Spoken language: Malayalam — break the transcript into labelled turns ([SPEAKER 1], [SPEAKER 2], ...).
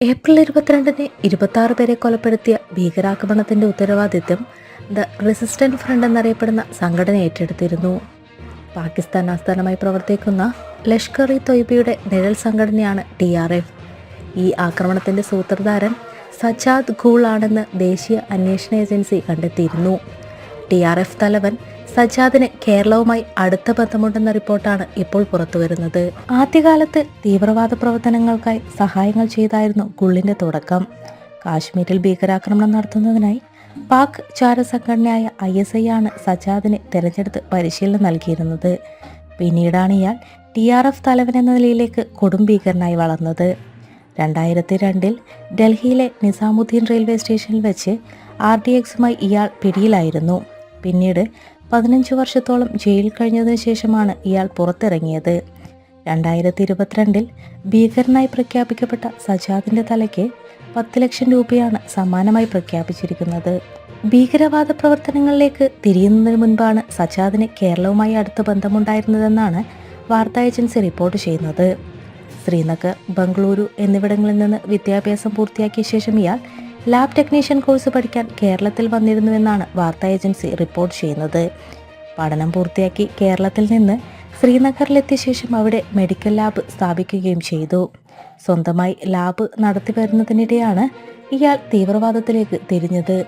[SPEAKER 1] ഏപ്രിൽ ഇരുപത്തിരണ്ടിന് ഇരുപത്തി പേരെ കൊലപ്പെടുത്തിയ ഭീകരാക്രമണത്തിന്റെ ഉത്തരവാദിത്വം ദ റെസിസ്റ്റന്റ് ഫ്രണ്ട് എന്നറിയപ്പെടുന്ന സംഘടന ഏറ്റെടുത്തിരുന്നു. പാകിസ്ഥാൻ ആസ്ഥാനമായി പ്രവർത്തിക്കുന്ന ലഷ്കർ ഇ തൊയ്ബയുടെ നിഴൽ സംഘടനയാണ് ടി ആർ എഫ്. ഈ ആക്രമണത്തിന്റെ സൂത്രധാരൻ സജാദ് ഖൂൾ ആണെന്ന് ദേശീയ അന്വേഷണ ഏജൻസി കണ്ടെത്തിയിരുന്നു. ടി ആർ എഫ് തലവൻ സജാദിന് കേരളവുമായി അടുത്ത ബന്ധമുണ്ടെന്ന റിപ്പോർട്ടാണ് ഇപ്പോൾ പുറത്തുവരുന്നത്. ആദ്യകാലത്ത് തീവ്രവാദ പ്രവർത്തനങ്ങൾക്കായി സഹായങ്ങൾ ചെയ്തായിരുന്നു ഗുള്ളിന്റെ തുടക്കം. കാശ്മീരിൽ ഭീകരാക്രമണം നടത്തുന്നതിനായി പാക് ചാരസംഘടനയായ ഐ എസ് ഐ ആണ് സജാദിനെ തെരഞ്ഞെടുത്ത് പരിശീലനം നൽകിയിരുന്നത്. പിന്നീടാണ് ഇയാൾ ടി ആർ എഫ് തലവൻ എന്ന നിലയിലേക്ക് കൊടും ഭീകരനായി വളർന്നത്. രണ്ടായിരത്തി രണ്ടിൽ ഡൽഹിയിലെ നിസാമുദ്ദീൻ റെയിൽവേ സ്റ്റേഷനിൽ വെച്ച് ആർ ഡി എക്സുമായി ഇയാൾ പിടിയിലായിരുന്നു. പിന്നീട് പതിനഞ്ച് വർഷത്തോളം ജയിലിൽ കഴിഞ്ഞതിന് ശേഷമാണ് ഇയാൾ പുറത്തിറങ്ങിയത്. രണ്ടായിരത്തി ഇരുപത്തിരണ്ടിൽ ഭീകരനായി പ്രഖ്യാപിക്കപ്പെട്ട സജാദിന്റെ തലയ്ക്ക് പത്ത് ലക്ഷം രൂപയാണ് സമ്മാനമായി പ്രഖ്യാപിച്ചിരിക്കുന്നത്. ഭീകരവാദ പ്രവർത്തനങ്ങളിലേക്ക് തിരിയുന്നതിന് മുൻപാണ് സജാദിന് കേരളവുമായി അടുത്ത ബന്ധമുണ്ടായിരുന്നതെന്നാണ് വാർത്താ ഏജൻസി റിപ്പോർട്ട് ചെയ്യുന്നത്. ശ്രീനഗർ ബംഗളൂരു എന്നിവിടങ്ങളിൽ നിന്ന് വിദ്യാഭ്യാസം പൂർത്തിയാക്കിയ ശേഷം ഇയാൾ ലാബ് ടെക്നീഷ്യൻ കോഴ്സ് പഠിക്കാൻ കേരളത്തിൽ വന്നിരുന്നുവെന്നാണ് വാർത്താ ഏജൻസി റിപ്പോർട്ട് ചെയ്യുന്നത്. പഠനം പൂർത്തിയാക്കി കേരളത്തിൽ നിന്ന് ശ്രീനഗറിലെത്തിയ ശേഷം അവിടെ മെഡിക്കൽ ലാബ് സ്ഥാപിക്കുകയും ചെയ്തു. സ്വന്തമായി ലാബ് നടത്തി വരുന്നതിനിടെയാണ് ഇയാൾ തീവ്രവാദത്തിലേക്ക് തിരിഞ്ഞത്.